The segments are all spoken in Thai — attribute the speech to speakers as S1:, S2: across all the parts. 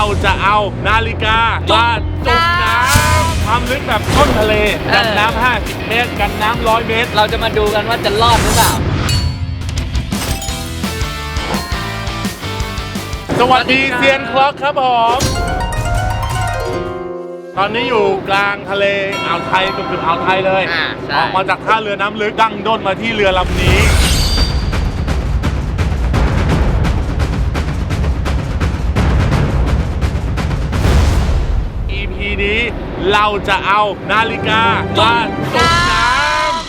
S1: เราจะเอานาฬิกามาจุ่มน้ำความลึกแบบต้นทะเลกันน้ำ50 เมตร กันน้ำ100 เมตร
S2: เราจะมาดูกันว่าจะรอดหรือเปล่า
S1: สวัสดีเซียนคล็อกครับผม ตอนนี้อยู่กลางทะเลอ่าวไทยเกือบๆอ่าวไทยเลย
S2: อ่าใช่
S1: ออกมาจากท่าเรือน้ำลึกดั้งด้นมาที่เรือลำนี้ นี้เราจะเอานาฬิกามาตกน้ำ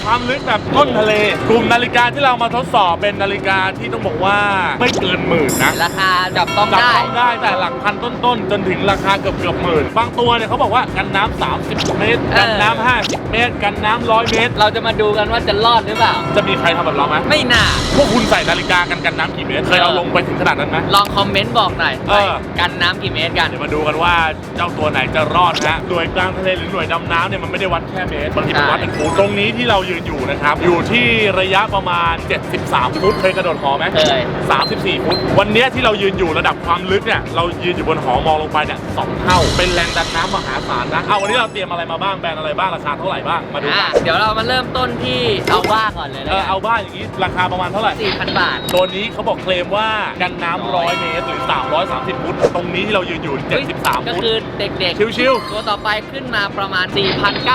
S1: ความลึกแบบต้นทะเล กลุ่มนาฬิกาที่เรามาทดสอบเป็นนาฬิกาที่ต้องบอกว่าไม่เกินหมื่นนะ
S2: ราคาจับต้อง
S1: จับ
S2: ได้
S1: ต้องได้แต่หลักพันต้นๆ จนถึงราคาเกือบเกือบหมื่นบางตัวเนี่ยเขาบอกว่ากันน้ำ30 เมตร กันน้ำ50 เมตร กันน้ำ100เมตร
S2: เราจะมาดูกันว่าจะรอดหรือเปล่า
S1: จะมีใครทำแบบเราไหม
S2: ไม่น่า
S1: พวกคุณใส่นาฬิกากันกันน้ำกี่เมตร เคยเอาลงไปถึงขนาดนั้นไหม
S2: ลองคอมเมนต์บอกหน่อย
S1: เออ
S2: กันน้ำกี่เมตรกัน
S1: เดี๋ยวมาดูกันว่าเจ้าตัวไหนจะรอดนะฮะหน่วยกลางทะเลหรือหน่วยดำน้ำเนี่ยมันไม่ได้วัดแค่เมตรบางทีมันวัดเป็นฟุตตรงนี้ที่เรายืนอยู่นะครับ อยู่ที่ระยะประมาณ 73 ฟุต เคยกระโดดหอไหม
S2: เคย
S1: 34 ฟุต วันเนี้ยที่เรายืนอยู่ระดับความลึกเนี่ย เรายืนอยู่บนหอมองลงไปเนี่ยสองเท่า เป็นแรงดันน้ำมหาศาลนะ เอาวันนี้เราเตรียมอะไรมาบ้าง แบรนด์อะไรบ้าง ราคาเท่าไหร่บ้าง มาดู
S2: อะ
S1: กัน
S2: เดี๋ยวเรามาเริ่มต้นที่เอาว่าก่อนเลย
S1: เอ
S2: นะ
S1: อเอาบ้านอย่างนี้ ราคาประมาณเท่าไหร่
S2: สี่พันบาท
S1: ตัวนี้เขาบอกเคลมว่ากันน้ำร้อยเมตรหรือ 330 ฟุตตรงนี้ที่เรายืนอยู่ 73
S2: ก็
S1: ฟุต
S2: คือเด็ก
S1: ชิว
S2: ๆ ตัวต่อไปขึ้นมาประมาณ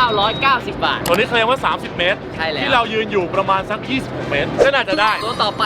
S2: 4,990 บาท
S1: ๆตัวนี้เคลมว่า 30 เมตร
S2: ใช่แล้ว
S1: ที่เรายืนอยู่ประมาณสัก 26 เมตรก็น่าจะได้
S2: ตัวต่อไป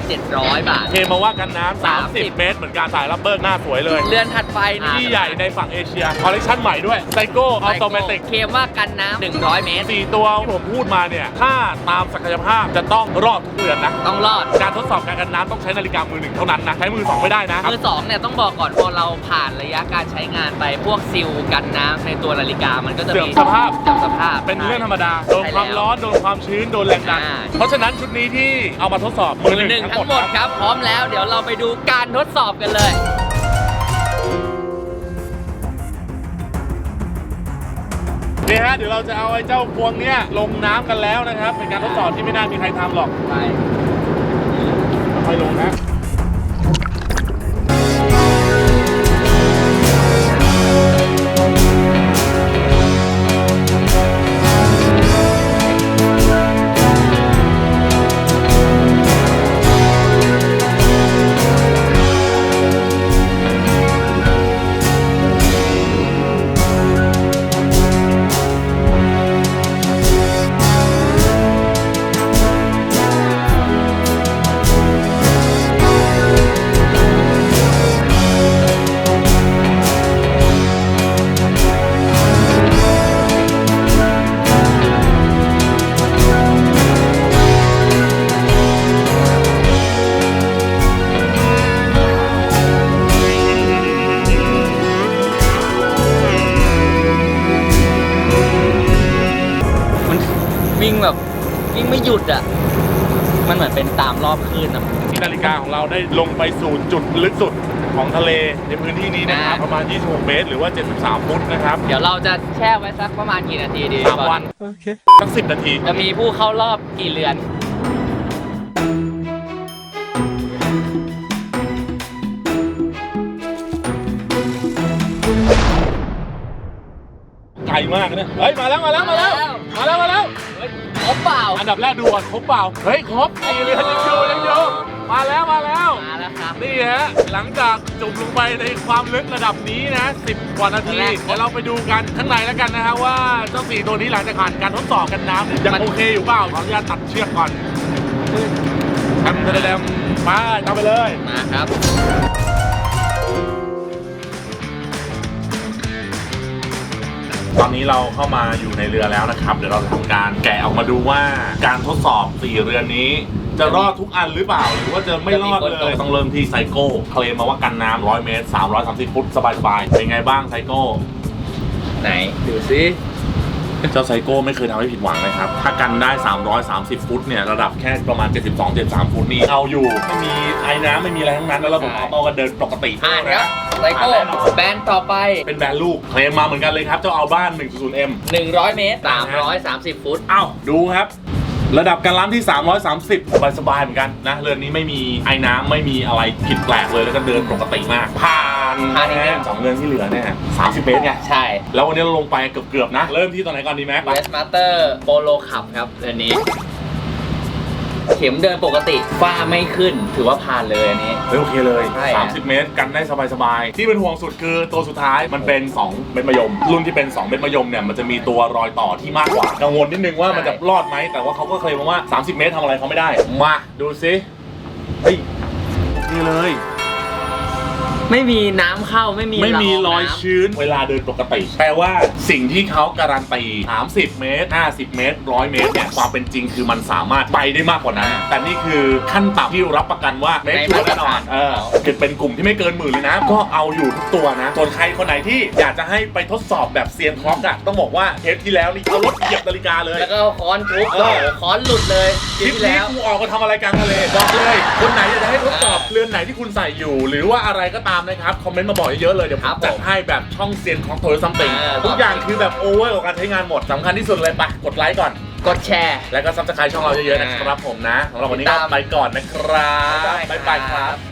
S2: 5,700 บาท
S1: เคลมมาว่ากันน้ำ30
S2: 30
S1: เมตร เหมือนกันสายรับเบิร์หน้าสวยเลย
S2: เรือนถัดไปนี่
S1: ที่ใหญ่ในฝั่งเอเชีย คอลเลคชันใหม่ด้วยไซโก้ออโตเมติก
S2: เคลมว่ากันน้ำ100 เมตร
S1: สี่ตัวที่ผมพูดมาเนี่ย ถ้าตามศักยภาพจะต้องรอดทุกเรือนนะ
S2: ต้องรอด
S1: การทดสอบการกันน้ำต้องใช้นาฬิกามือหนึ่งเท่านั้นนะ ใช้มือสองไม่ได้นะ
S2: มือสองเนี่ยต้องบอกก่อนพอเราผ่านระยะการใช้งานไปพวกซิลกันน้ำในตัวนาฬิกามันก็จะ
S1: เสื่อม
S2: มี
S1: สภาพ
S2: เสื่อมสภาพ
S1: เป็นเรื่องธรรมดา โดนความร้อน โดนความชื้น โดนแรงดัน
S2: อ่า
S1: เพราะฉะนั้นชุดนี้ที่เอามาทดสอบ
S2: มื
S1: มื
S2: อ
S1: อ
S2: ห
S1: ห
S2: นึ่
S1: นึ่
S2: ง
S1: ง
S2: ทั้งหมดครับ พร้อมแล้วเดี๋ยวเราไปดูการทดสอบกันเลย
S1: นี่ฮะ เดี๋ยวเราจะเอาไอ้เจ้าพวงเนี้ยลงน้ำกันแล้วนะครับ เป็นการทดสอบที่ไม่น่ามีใครทำหรอก
S2: ไป
S1: ค่อยลงนะ
S2: วิ่งแบบวิ่งไม่หยุดอะ มันเหมือนเป็นตามรอบคลื่นอะ
S1: ที่นาฬิกาของเราได้ลงไปสู่จุดลึกสุดของทะเลในพื้นที่นี้นะครับประมาณ 26 เมตร หรือว่า 73 ฟุตนะครับ
S2: เดี๋ยวเราจะแช่ไว้สักประมาณกี่นาทีดี
S1: สามวันสักสิบนาที
S2: จะมีผู้เข้ารอบกี่เรือน
S1: ไกลมากนะเนี่ยเฮ้ย มาแล้ว มาแล้ว มาแล้ว มาแล้วมาแล้ว
S2: เฮ้ย ครบเปล่า
S1: อันดับแรกดูก่อนครบเปล่า เฮ้ยครบสี่เรือนยังอยู่ยังอยู่มาแล้วมาแล้ว
S2: มาแล้วครับ
S1: นี่ฮะ หลังจากจมลงไปในความลึกระดับนี้นะ 10 กว่านาที เดี๋ยวเราไปดูกันข้างในแล้วกันนะฮะว่าเจ้าสี่ตัวนี้หลังจากผ่านการทดสอบกันน้ำเนี่ยยังโอเคอยู่เปล่าขออนุญาตตัดเชือกก่อนทำเดมมาทำไปเลย
S2: มาครับ
S1: ตอนนี้เราเข้ามาอยู่ในเรือแล้วนะครับ เดี๋ยวเราทำการแกะออกมาดูว่าการทดสอบสี่เรือนนี้ จะรอดทุกอันหรือเปล่า หรือว่าจะไม่รอดเลย ต้องเริ่มที่ไซโก้เคลมมาว่ากันน้ำ100 เมตร 330 ฟุตสบายๆเป็นไงบ้างไซโก้
S2: ไหนดูซิ
S1: เจ้าไซโก้ไม่เคยทำให้ผิดหวังเลยครับ ถ้ากันได้ 330 ฟุตเนี่ย ระดับแค่ประมาณ 72 73 ฟุตนี่เอาอยู่ ไม่มีไอ้น้ำไม่มีอะไรทั้งนั้น แล้วระบบออโต้ก็เดินปกติ
S2: อ่านครับไลโก้แบรนด์ต่อไป
S1: เป็นแบรนด์ลูกเคลมมาเหมือนกันเลยครับ เจ้าเอาบ้าน 100M
S2: 100 เมตร 330 ฟุต
S1: อ้าวดูครับ ระดับการล้ำที่ 330 สบายๆเหมือนกันนะ เรือนนี้ไม่มีไอ้น้ำไม่มีอะไรผิดแปลกเลยแล้วก็เดินปกติมาก ผ่าน
S2: พานิดนึง
S1: สองเรือนที่เหลือเนี่ยสามสิบเมตรไง
S2: ใช่
S1: แล้ววันนี้เราลงไปเกือบๆนะ เริ่มที่ตรงไหนก่อนดีไหมไป
S2: เวสมาสเตอร์โปโลขับครับเดือนนี้ เข็มเดินปกติฝ้าไม่ขึ้น ถือว่าผ่านเลยอันนี้
S1: เฮ้ยโอเคเลย
S2: ใช่
S1: 30 เมตรกันได้สบายๆ ที่เป็นห่วงสุดคือตัวสุดท้ายมันเป็น 2 เม็ดมะยม รุ่นที่เป็น 2 เม็ดมะยมเนี่ยมันจะมีตัวรอยต่อที่มากกว่า กังวลนิดนึงว่ามันจะรอดไหม แต่ว่าเขาก็เคลมมาว่า 30 เมตรทำอะไรเขาไม่ได้ มาดูซิเฮ้ยนี่เลย
S2: ไม่มีน้ำเข้าไม่มี
S1: ไม่มี
S2: ละ
S1: ร
S2: ง
S1: อย
S2: น้ำ
S1: ชื้นเวลาเดินปกติ แปลว่าสิ่งที่เขาการันตี 30 เมตร 50 เมตร 100 เมตรเนี่ยความเป็นจริงคือมันสามารถไปได้มากกว่านั้น แต่นี่คือขั้นต่ำที่รับประกันว่าเมตรชัวร์แน่นอนเออคือเป็นกลุ่มที่ไม่เกินหมื่นเลยนะ ก็เอาอยู่ทุกตัวนะ ส่วนใครคนไหนที่อยากจะให้ไปทดสอบแบบเซียนคล็อกอะต้องบอกว่าเทปที่แล้วนี่เอารถเหยียบนาฬิกาเลย
S2: แล้วก็ค้อนทุบ
S1: เอ
S2: โอ้
S1: อ
S2: โหค้อนหลุดเลย
S1: ค
S2: คลิ
S1: ลิ
S2: ป
S1: ป
S2: ที่
S1: นี้
S2: แล้ว
S1: กูออกมาทำอะไรกลางทะเลบอกเลย คนไหนอยากจะให้ทดสอบเรือนไหนที่คุณใส่อยู่ หรือว่าอะไรก็ตามนะครับ คอมเมนต์มาบอกเยอะๆเลย เดี๋ยวผ
S2: ครั
S1: ม
S2: บ
S1: จัดให้แบบช่องเซียนของโทรซัมติง
S2: เออ
S1: ทุกอย่างคือแบบโอเวอร์กับการใช้งานหมดสำคัญที่สุดเลยปะกดไลค์ก่อน
S2: กดแชร์
S1: แล้วก็ซับสไครต์ช่องเราเยอะๆนะครับผมนะสำหรับวันนี้ก็ไปก่อนนะครับ
S2: บ๊ายบาย
S1: บ๊ายบายค
S2: ครั
S1: รับ
S2: บ